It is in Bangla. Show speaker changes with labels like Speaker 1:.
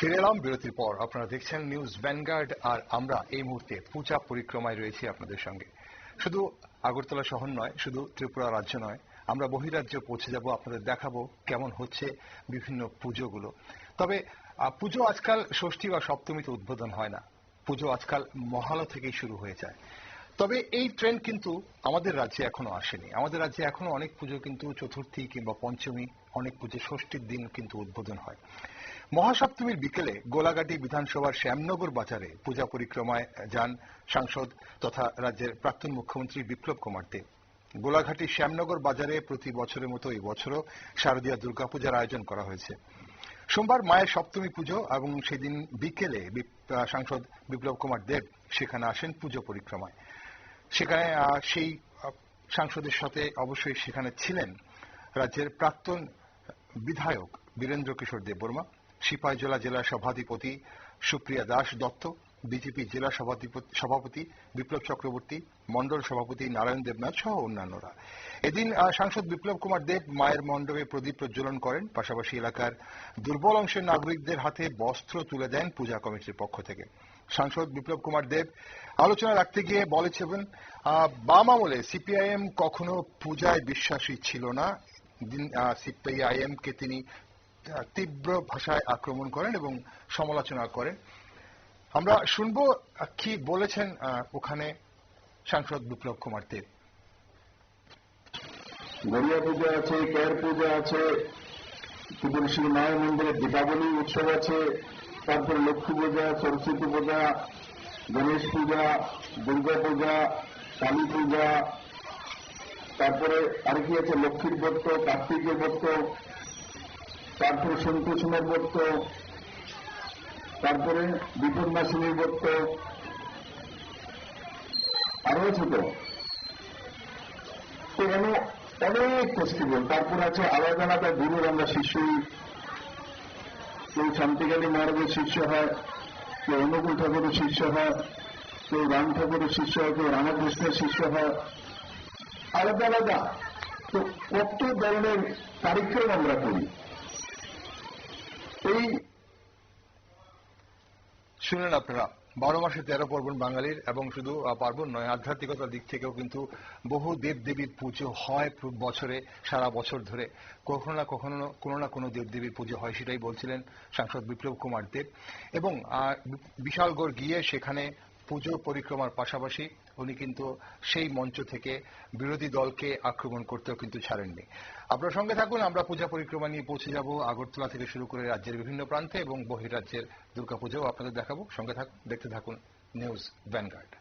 Speaker 1: ফিরে এলাম বিরতির পর। আপনারা দেখছেন নিউজ ভ্যানগার্ড আর আমরা এই মুহূর্তে পূজা পরিক্রমায় রয়েছি আপনাদের সঙ্গে। শুধু আগরতলা শহর নয়, শুধু ত্রিপুরা রাজ্য নয়, আমরা বহিরাজ্যে পৌঁছে যাব, আপনাদের দেখাবো কেমন হচ্ছে বিভিন্ন পুজোগুলো। তবে পুজো আজকাল ষষ্ঠী বা সপ্তমীতে উদ্বোধন হয় না। পুজো আজকাল মহালয়া থেকেই শুরু হয়ে যায়। তবে এই ট্রেন্ড কিন্তু আমাদের রাজ্যে এখনও আসেনি। আমাদের রাজ্যে এখনও অনেক পুজো কিন্তু চতুর্থী কিংবা পঞ্চমী, অনেক পুজো ষষ্ঠীর দিন কিন্তু উদ্বোধন হয়। মহাসপ্তমীর বিকেলে গোলাঘাটি বিধানসভার শ্যামনগর বাজারে পূজা পরিক্রমায় যান সাংসদ তথা রাজ্যের প্রাক্তন মুখ্যমন্ত্রী বিপ্লব কুমার দেব গোলাঘাটি শ্যামনগর বাজারে প্রতি বছরের মতো এই বছরও শারদীয় দুর্গাপূজার আয়োজন করা হয়েছে। সোমবার মায়ের সপ্তমী পুজো এবং সেদিন বিকেলে সাংসদ বিপ্লব কুমার দেব সেখানে আসেন পুজো পরিক্রমায়। সেখানে সেই সাংসদের সাথে অবশ্যই সেখানে ছিলেন রাজ্যের প্রাক্তন বিধায়ক বীরেন্দ্র কিশোর দেববর্মা সিপাহীজলা জেলা সভাধিপতি সুপ্রিয়া দাস দত্ত, বিজেপি জেলা সভাপতি বিপ্লব চক্রবর্তী মণ্ডল সভাপতি নারায়ণ দেবনাথ সহ অন্যান্যরা। এদিন সাংসদ বিপ্লব কুমার দেব মায়ের মণ্ডপে প্রদীপ প্রজ্বলন করেন। পাশাপাশি এলাকার দুর্বল অংশের নাগরিকদের হাতে বস্ত্র তুলে দেন পূজা কমিটির পক্ষ থেকে। সাংসদ বিপ্লব কুমার দেব আলোচনা রাখতে গিয়ে বলেছিলেন বাম আমলে সিপিআইএম কখনো পূজায় বিশ্বাসী ছিল না। সিপিআইএম কে তিনি তীব্র ভাষায় আক্রমণ করেন এবং সমালোচনা করেন। আমরা শুনব কি বলেছেন ওখানে সাংসদ বিপ্লব কুমার দেব
Speaker 2: গড়িয়া পূজা আছে, কেয়ার পূজা আছে ত্রিপুরেশ্বরী মায়ের মন্দিরে দীপাবলি উৎসব আছে, তারপরে লক্ষ্মী পূজা, সরস্বতী পূজা, গণেশ পূজা, দুর্গা পূজা, কালী পূজা, তারপরে আর কি আছে লক্ষ্মীর ব্রত, কার্তিকের ব্রত তারপরে সন্তোষণের ব্রত তারপরে বিপন্নাশিনীর ব্রত আরও আছে তো? এখানে অনেক ফেস্টিভ্যাল তারপর আছে আলাদা আলাদা গুরুর আমরা শিষ্যই কেউ শান্তিকালী মহারাজের শিষ্য হয়, কেউ অনুকূল ঠাকুরের শিষ্য হয়, কেউ রাম ঠাকুরের শিষ্য হয়, কেউ রামকৃষ্ণের শিষ্য হয়। আলাদা আলাদা। তো কত ধরনের কারিক্রম আমরা করি? এই
Speaker 1: শুনেন আপনারা, বারো মাসে তেরো পার্বণ বাঙালির এবং শুধু পার্বণ নয়, আধ্যাত্মিকতার দিক থেকেও কিন্তু বহু দেব দেবীর পুজো হয় বছরে, সারা বছর ধরে। কখনো না কখনো, কোনো না কোনো দেব দেবীর পুজো হয় সেটাই বলছিলেন সাংসদ বিপ্লব কুমার দেব। এবং বিশালগড় গিয়ে সেখানে পুজো পরিক্রমার পাশাপাশি উনি কিন্তু সেই মঞ্চ থেকে বিরোধী দলকে আক্রমণ করতেও কিন্তু ছাড়েননি। আপনার সঙ্গে থাকুন, আমরা পূজা পরিক্রমা নিয়ে পৌঁছে যাব আগরতলা থেকে শুরু করে রাজ্যের বিভিন্ন প্রান্তে এবং বহিরাজ্যের দুর্গাপূজাও আপনাদের দেখাবো। সঙ্গে থাকুন, দেখতে থাকুন নিউজ ভ্যানগার্ড।